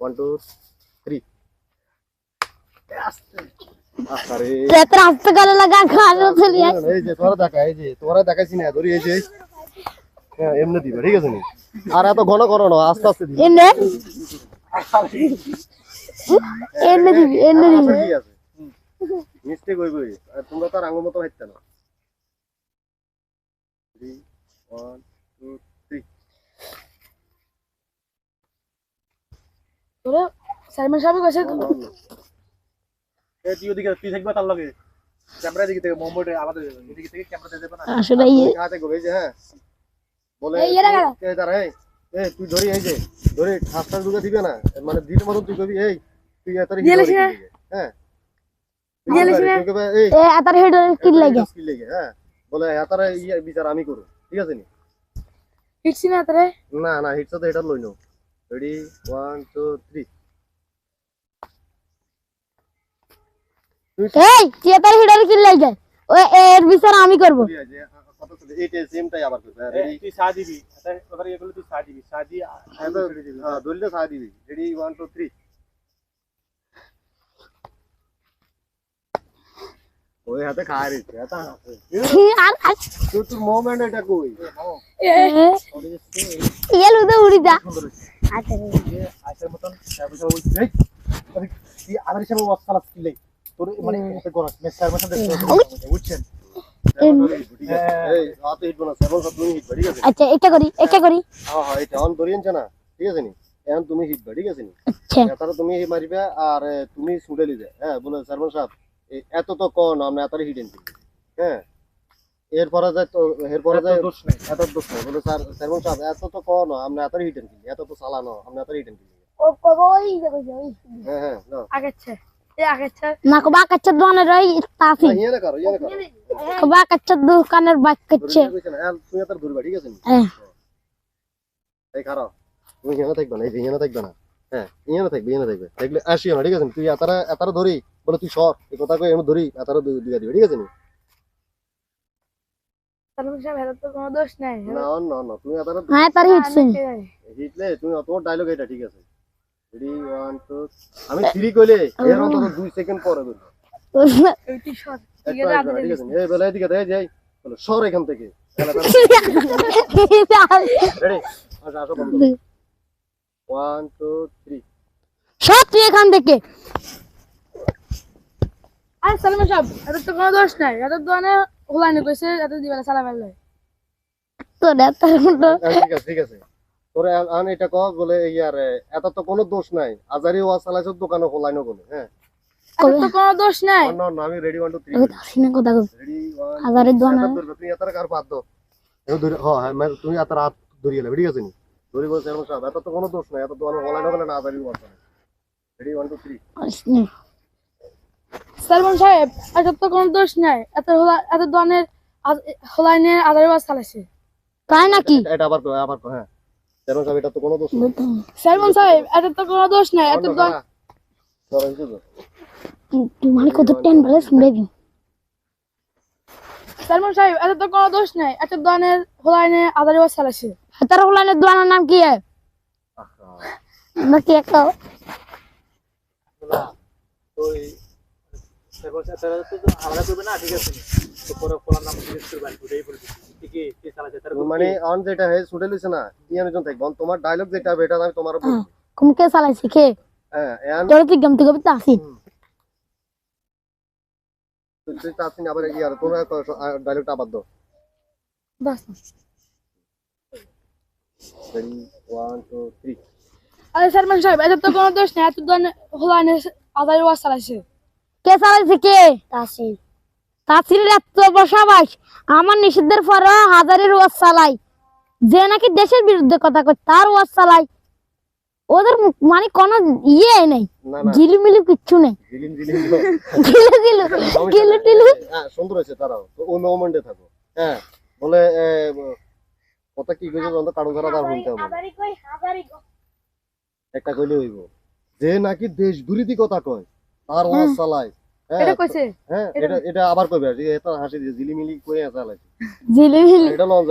One two three এমনি দিবে ঠিক আছে আর এত ঘন করো না আস্তে আস্তে দিবে। এনে দিবি এনে তোমরা তো রাঙ্গ মতো হাইতে না। 3 1 2 তোরে সাইমন সাহেব কইছে এ তুই ওদিকে তুই থাকবে তার লগে। ক্যামেরা দিকে থেকে আমাদের এদিকে থেকে ক্যামেরা না। আসলে ইয়ে হাতে গো এই যে হ্যাঁ। বলে এই এরা কারা? এই দাঁড়া এই এই তুই ধরি এই যে ধরি ঠাসটা দুটো দিবে না। মানে দিলে মতন তুই কবি এই তুই এত দিয়ে লিখি না। হ্যাঁ এই কি হ্যাঁ। ইয়ে আমি করব। ঠিক আছে নি? না না না হিটস তো এটা লই নাও রেডি ওয়ান টু থ্রি এই তুই আতার হেড কি লাগে ও এর বিচার আমি করব কত এইটা সেমটাই আবার করবে এ, রেডি তুই সা দিবি এবার এগুলো তুই সা দিবি সা দিয়ে হ্যাঁ দলিলে সাহা দিবি রেডি ওয়ান টু থ্রি ওই হাতে খায় রে এটা আর আর তুই তোর মোমেন্ট এটা কই ইয়ে লুদে উড়ি যা আচ্ছা আইসার মতন হিসাবে ওয়াজ খালাস কিলে তোর মানে এটা মেসার মতন দেখতে বুঝছেন? আচ্ছা করি এটা করি। হ্যাঁ হ্যাঁ এটা অন ধরিয়েছে না ঠিক আছে নি? এখন তুমি হিট ঠিক আছে নি? আচ্ছা। তুমি মারিবে আর তুমি ছুটে লিবে হ্যাঁ বলে সারমন সাহেব এত তো কন আমরা এতারে হিট হ্যাঁ? এরপরে যায় তো এরপরে যায় দোষ নেই। এত দোষ নেই। বলে স্যার সারমন সাহেব এত তো কন আমরা এতারে হিট এনছি এত তো চালানো আমরা ও কই হ্যাঁ হ্যাঁ না আগেছে এ আগেছে না কবা কাচ্চা দোকানের রই তাফি না করো না করো। কবা কাচ্চা দোকানের বাইক কাচ্ছে ধরে কইছে না এল, তুমি এতারে ধরবা ঠিক আছে হ্যাঁ। এই খারাপ থাকবে না এই যে থাকবে না। থাকবে থাকবে। দেখলে আসিও না ঠিক আছে তুই এতারা এতারা ধরি বলে তুই সর এই কথা কই আমি ধরি এতারা দিয়া দিবে ঠিক আছে নি সাহেব এর তো কোনো দোষ নাই। না না না তুমি এতারা হ্যাঁ তার হিটছে হিটলে তুমি তোমার ডায়লগ এটা ঠিক আছে। রেডি ওয়ান টু আমি থ্রি কইলে এর অন্তত দুই সেকেন্ড পরে বলব এইটি শট ঠিক আছে একবার, ঠিক আছে। এই বেলা এদিকে দেয় যাই বলো সর এখান থেকে। রেডি আসো আসো বন্ধ। ওয়ান টু থ্রি সব তুই এখান থেকে। আর সাইমন সাহেব এর তো কোনো দোষ নাই। এত দোকানে ওলাইনে কইছে যাতে দিবেলা সালাম আল্লাহ তো না ঠিক আছে ঠিক আছে। তোরে আন এটা কও বলে ইয়ার এটা তো কোনো দোষ নাই। আজারি ওয়া চালাইছ দোকানও খোলাইনো বলে হ্যাঁ তো কোনো দোষ নাই। না না আমি রেডি 1 2 3 আমি আসিনা কথা কই আজারি দোয়া না তুমি এতার কার বাদ দাও এও ধরে হ্যাঁ আমি তুমি এতার হাত ধরিয়ে লাভ ঠিক আছে নি? ধরি বলছ এরকম সাহেব এটা তো কোনো দোষ নাই এটা দোকানও খোলাইনো বলে না আজারি ওয়া চালাই রেডি 1 2 3 সালমান সাহেব আর তো কোনো দোষ নাই। এত এত দোকানের বাস চালাইছে। তাই নাকি? এটা আবার আবার হ্যাঁ। কোনো দোষ নাই। এটা এত এটা দোষ নাই হ্যাঁ। হোলাইনে নাম কি নাকি তারপর তারা তো আলাদা করবে না ঠিক আছে। তো পরে ফোলার নাম জিজ্ঞেস করবে ওটাই বলে দিচ্ছি ঠিকই কে চালাচ্ছে তার মানে অন যেটা হে ছুটে লিছে না ইয়ান জন তোমার ডায়লগ যেটা হবে এটা আমি তোমার কোন কে চালাইছে কে? হ্যাঁ তোর তুই গমতে গবি তাসি তুই আবার ইয়ার তোমরা ডায়লগটা আবার দাও বাস। রেডি ওয়ান টু থ্রি আরে সালমান সাহেব এত তো কোনো দোষ নাই এত আদারি কে চালাইছে কে? তাসি তাসির এত বসাবাস। আমার নিষিদ্ধের পরে হাজারের ওয়াজ চালাই। যে নাকি দেশের বিরুদ্ধে কথা কয় তার ওয়াজ চালাই। ওদের মানে কোনো ইয়ে নেই। কিচ্ছু নেই। জিলিম জিলিম গিলু গিলু গিলু টিলু হ্যাঁ সুন্দর হয়েছে তারাও তো মোমেন্টে থাকো। হ্যাঁ বলে কথা কি কইছে যখন কারণ ধরা তার শুনতে হবে। একটা কইলে হইব। যে নাকি দেশ বিরোধী কথা কয় তার ও চালায়। হ্যাঁ এটা কইছে? হ্যাঁ এটা এটা আবার কইবে আর এটা হাসি দিয়ে জিলিমিলি কই চালায় ঝিলিমিলি? এটা লঞ্চ